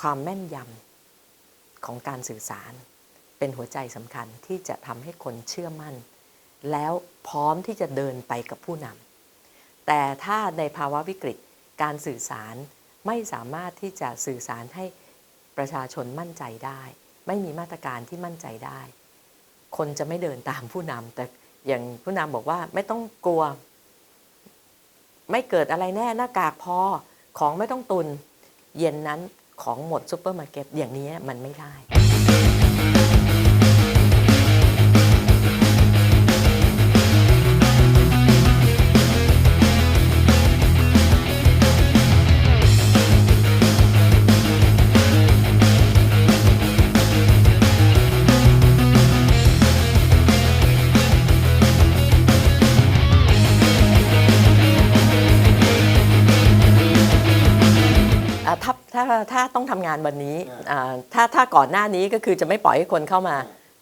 ความแม่นยำของการสื่อสาร เป็นหัวใจสำคัญที่จะทำให้คนเชื่อมั่น แล้วพร้อมที่จะเดินไปกับผู้นำแต่ถ้าในภาวะวิกฤตการสื่อสารไม่สามารถที่จะสื่อสารให้ประชาชนมั่นใจได้ ไม่มีมาตรการที่มั่นใจได้ คนจะไม่เดินตามผู้นำแต่อย่างผู้นำบอกว่าไม่ต้องกลัว ไม่เกิดอะไรแน่หน้ากากพอของไม่ต้องตุน เย็นนั้น ของหมดซูเปอร์มาร์เก็ตอย่างนี้มันไม่ได้ งทำงานวันนี้อ่าถ้าถ้าก่อนหน้านี้ก็คือจะไม่ปล่อยให้คนเข้ามา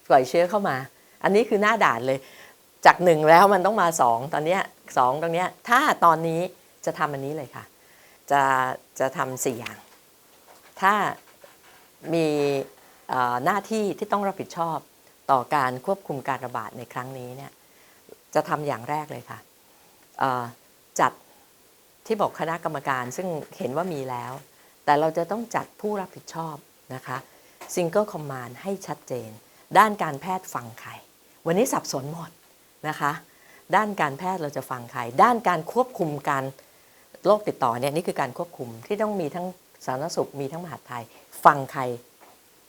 ปล่อยเชื้อเข้ามา อันนี้คือหน้าด่านเลย จากหนึ่งแล้วมันต้องมาสองตอนเนี้ยสองตรงเนี้ยถ้าตอนนี้จะทำอันนี้เลยค่ะ จะจะทำสี่อย่าง ถ้ามีเอ่อหน้าที่ที่ต้องรับผิดชอบต่อการควบคุมการระบาดในครั้งนี้เนี่ยจะทำอย่างแรกเลยค่ะเอ่อจัดที่บอกคณะกรรมการซึ่งเห็นว่ามีแล้ว แต่เราจะต้องจัดผู้รับผิดชอบนะคะ Single Command ให้ชัดเจน ด้านการแพทย์ฟังใคร วันนี้สับสนหมดนะคะ ด้านการแพทย์เราจะฟังใคร ด้านการควบคุมการโรคติดต่อเนี่ยนี่คือการควบคุมที่ต้องมีทั้งสาธารณสุขมีทั้งมหาดไทย ฟังใคร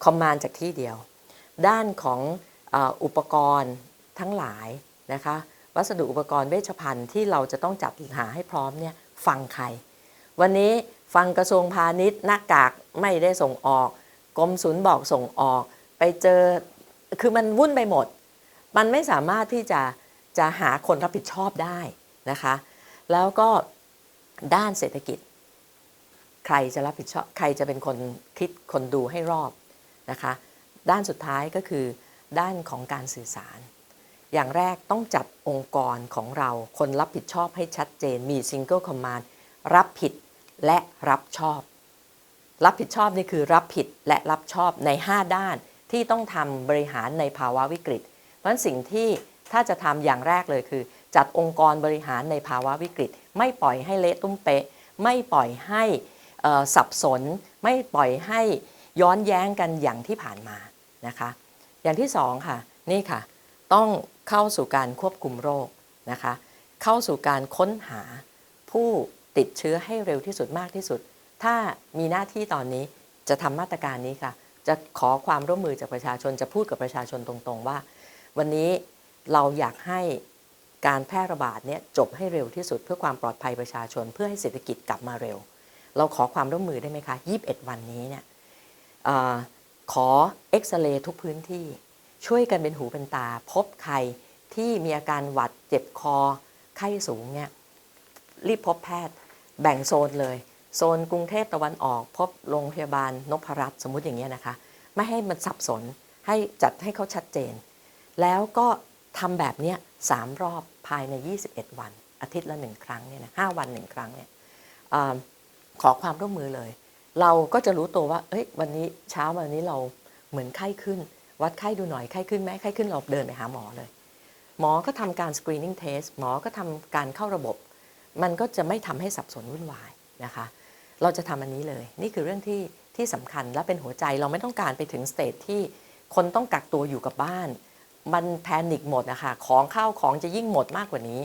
คอมมานจากที่เดียว ด้านของอออุปกรณ์ทั้งหลายนะคะวัสดุอุปกรณ์เวชภัณฑ์ที่เราจะต้องจัดหาให้พร้อมเนี่ยฟังใคร วันนี้ ฟังกระทรวงพาณิชย์หน้ากากไม่ได้ส่งออกกรมศุลบอกส่งออก ไปเจอคือมันวุ่นไปหมด มันไม่สามารถที่จะจะหาคนรับผิดชอบได้นะคะ แล้วก็ด้านเศรษฐกิจ ใครจะรับผิดชอบใครจะเป็นคนคิดคนดูให้รอบนะคะ ด้านสุดท้ายก็คือด้านของการสื่อสาร อย่างแรกต้องจัดองค์กรของเราคนรับผิดชอบให้ชัดเจนมี Single Command รับผิด และรับชอบ รับผิดชอบนี่คือรับผิดและรับชอบใน 5 ด้านที่ต้องทำบริหารในภาวะวิกฤต เพราะฉะนั้นสิ่งที่ถ้าจะทำอย่างแรกเลยคือ จัดองค์กรบริหารในภาวะวิกฤต ไม่ปล่อยให้เละตุ้มเป๊ะไม่ปล่อยให้สับสน ไม่ปล่อยให้ย้อนแย้งกันอย่างที่ผ่านมานะคะ อย่างที่สองค่ะนี่ค่ะ ต้องเข้าสู่การควบคุมโรคนะคะ เข้าสู่การค้นหาผู้ ติดเชื้อให้เร็วที่สุดมากที่สุด ถ้ามีหน้าที่ตอนนี้จะทำมาตรการนี้ค่ะ จะขอความร่วมมือจากประชาชนจะพูดกับประชาชนตรงๆว่า วันนี้เราอยากให้การแพร่ระบาดเนี่ยจบให้เร็วที่สุดเพื่อความปลอดภัยประชาชน เพื่อให้เศรษฐกิจกลับมาเร็ว เราขอความร่วมมือได้ไหมคะ 21 วันนี้เนี่ยอขอเอ็กซเรย์ทุกพื้นที่ ช่วยกันเป็นหูเป็นตา พบใครที่มีอาการหวัดเจ็บคอ ไข้สูงเนี่ยรีบพบแพทย์ แบ่งโซนเลย โซนกรุงเทพตะวันออก พบโรงพยาบาลนพรัตน์สมมติอย่างเงี้ยนะคะ ไม่ให้มันสับสนให้จัดให้เขาชัดเจน แล้วก็ทำแบบเนี้ยสามรอบภายใน 21 วัน อาทิตย์ละหนึ่งครั้งเนี่ยนะห้าวันหนึ่งครั้งเนี่ยอขอความร่วมมือเลย เราก็จะรู้ตัวว่าเอ้ยวันนี้เช้าวันนี้เราเหมือนไข้ขึ้น วัดไข้ดูหน่อยไข้ขึ้นไหมไข้ขึ้นเราเดินไปหาหมอเลย หมอก็ทำการ screening test หมอก็ทำการเข้าระบบ มันก็จะไม่ทำให้สับสนวุ่นวายนะคะ เราจะทำอันนี้เลย นี่คือเรื่องที่ที่สำคัญและเป็นหัวใจเราไม่ต้องการไปถึงสเตจที่คนต้องกักตัวอยู่กับบ้าน มันแพนิคหมดนะคะของข้าวของจะยิ่งหมดมากกว่านี้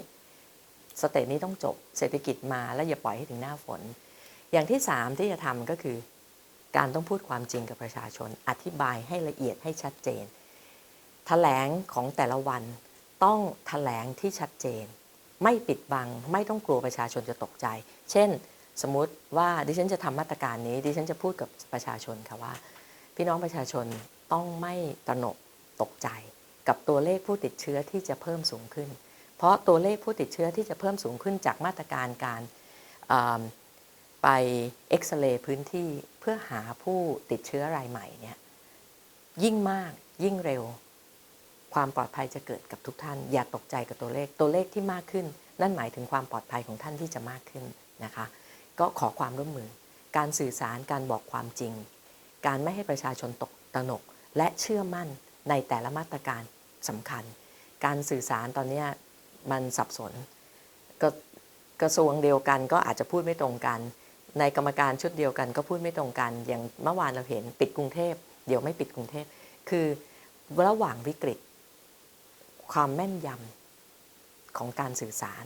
สเตจนี้ต้องจบเศรษฐกิจมาแล้วอย่าปล่อยให้ถึงหน้าฝน อย่างที่สามที่จะทำก็คือ การต้องพูดความจริงกับประชาชน อธิบายให้ละเอียดให้ชัดเจนแถลงของแต่ละวันต้องแถลงที่ชัดเจน ไม่ปิดบัง ไม่ต้องกลัวประชาชนจะตกใจ เช่น สมมุติว่าดิฉันจะทำมาตรการนี้ ดิฉันจะพูดกับประชาชนค่ะว่า พี่น้องประชาชนต้องไม่ตระหนกตกใจ กับตัวเลขผู้ติดเชื้อที่จะเพิ่มสูงขึ้น เพราะตัวเลขผู้ติดเชื้อที่จะเพิ่มสูงขึ้นจากมาตรการการไปเอ็กซเรย์พื้นที่เพื่อหาผู้ติดเชื้อรายใหม่เนี่ยยิ่งมากยิ่งเร็ว ความปลอดภัยจะเกิดกับทุกท่าน อย่าตกใจกับตัวเลขตัวเลขที่มากขึ้น นั่นหมายถึงความปลอดภัยของท่านที่จะมากขึ้นนะคะ ก็ขอความร่วมมือ การสื่อสารการบอกความจริง การไม่ให้ประชาชนตกตระหนก และเชื่อมั่นในแต่ละมาตรการสำคัญ การสื่อสารตอนนี้มันสับสนกกระทรวงเดียวกันก็อาจจะพูดไม่ตรงกัน ในกรรมการชุดเดียวกันก็พูดไม่ตรงกัน อย่างเมื่อวานเราเห็นปิดกรุงเทพ เดี๋ยวไม่ปิดกรุงเทพ คือระหว่างวิกฤต ความแม่นยำของการสื่อสาร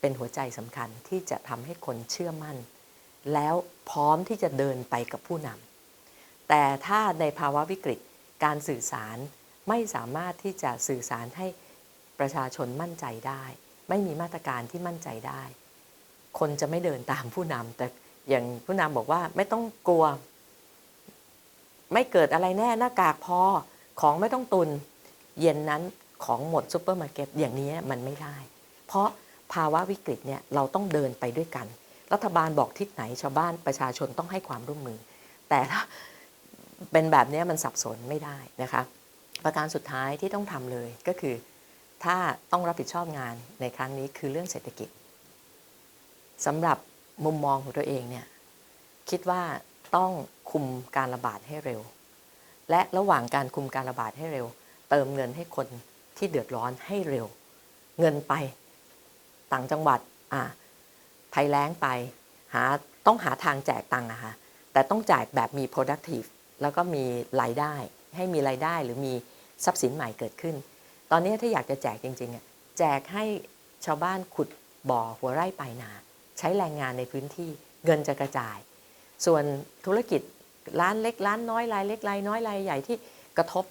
เป็นหัวใจสำคัญที่จะทำให้คนเชื่อมั่น แล้วพร้อมที่จะเดินไปกับผู้นำแต่ถ้าในภาวะวิกฤตการสื่อสารไม่สามารถที่จะสื่อสารให้ประชาชนมั่นใจได้ ไม่มีมาตรการที่มั่นใจได้ คนจะไม่เดินตามผู้นำแต่อย่างผู้นำบอกว่าไม่ต้องกลัว ไม่เกิดอะไรแน่หน้ากากพอของไม่ต้องตุน เย็นนั้น ของหมดซูเปอร์มาร์เก็ตอย่างนี้มันไม่ได้ เพราะภาวะวิกฤตเนี่ยเราต้องเดินไปด้วยกัน รัฐบาลบอกทิศไหนชาวบ้านประชาชนต้องให้ความร่วมมือ แต่ถ้าเป็นแบบนี้มันสับสนไม่ได้นะคะ ประการสุดท้ายที่ต้องทำเลยก็คือ ถ้าต้องรับผิดชอบงานในครั้งนี้คือเรื่องเศรษฐกิจสำหรับมุมมองของตัวเองเนี่ยคิดว่าต้องคุมการระบาดให้เร็ว และระหว่างการคุมการระบาดให้เร็ว เติมเงินให้คน ที่เดือดร้อนให้เร็ว เงินไปต่างจังหวัดอะภัยแล้งไปหาต้องหาทางแจกตังค์อะค่ะแต่ต้องแจกแบบมี productive แล้วก็มีรายได้ ให้มีรายได้หรือมีทรัพย์สินใหม่เกิดขึ้น ตอนนี้ถ้าอยากจะแจกจริงๆอะแจกให้ชาวบ้านขุดบ่อหัวไร่ปลายนา ใช้แรงงานในพื้นที่เงินจะกระจาย ส่วนธุรกิจร้านเล็กร้านน้อยรายเล็กรายน้อยรายใหญ่ที่กระทบ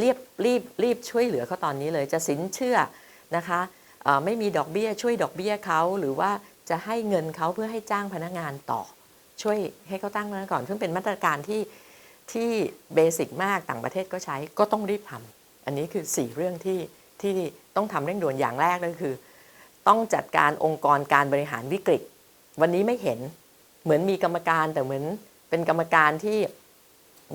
รีบรีบรีบช่วยเหลือเขาตอนนี้เลยจะสินเชื่อนะคะไม่มีดอกเบี้ยช่วยดอกเบี้ยเขาหรือว่าจะให้เงินเขาเพื่อให้จ้างพนักงานต่อ ช่วยให้เขาตั้งนั้นก่อน ซึ่งเป็นมาตรการที่ที่เบสิกมากต่างประเทศก็ใช้ก็ต้องรีบทำอันนี้คือ 4 เรื่องที่ที่ต้องทำเร่งด่วนอย่างแรกเลยคือ ต้องจัดการองค์กรการบริหารวิกฤต วันนี้ไม่เห็นเหมือนมีกรรมการแต่เหมือนเป็นกรรมการที่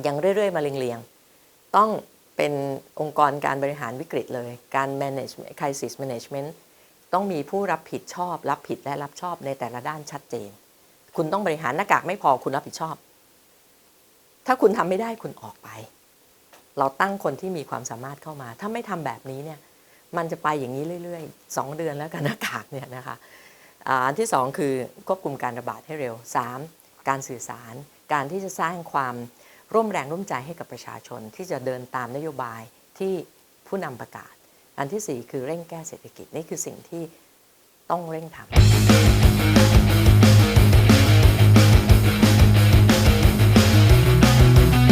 ยังเรื่อยๆ มาเรียงๆต้อง เป็นองค์กรการบริหารวิกฤตเลย การ manage crisis management ต้องมีผู้รับผิดชอบ รับผิดและรับชอบในแต่ละด้านชัดเจน คุณต้องบริหารหน้ากากไม่พอคุณรับผิดชอบ ถ้าคุณทำไม่ได้คุณออกไป เราตั้งคนที่มีความสามารถเข้ามา ถ้าไม่ทำแบบนี้เนี่ยมันจะไปอย่างนี้เรื่อยๆ 2 เดือนแล้วกันหน้ากากเนี่ยนะคะอันที่ 2 คือควบคุมการระบาดให้เร็ว 3. การสื่อสาร การที่จะสร้างความ ร่วมแรงร่วมใจให้กับประชาชนที่จะเดินตามนโยบายที่ผู้นำประกาศ อันที่ 4 คือเร่งแก้เศรษฐกิจนี่คือสิ่งที่ต้องเร่งทำ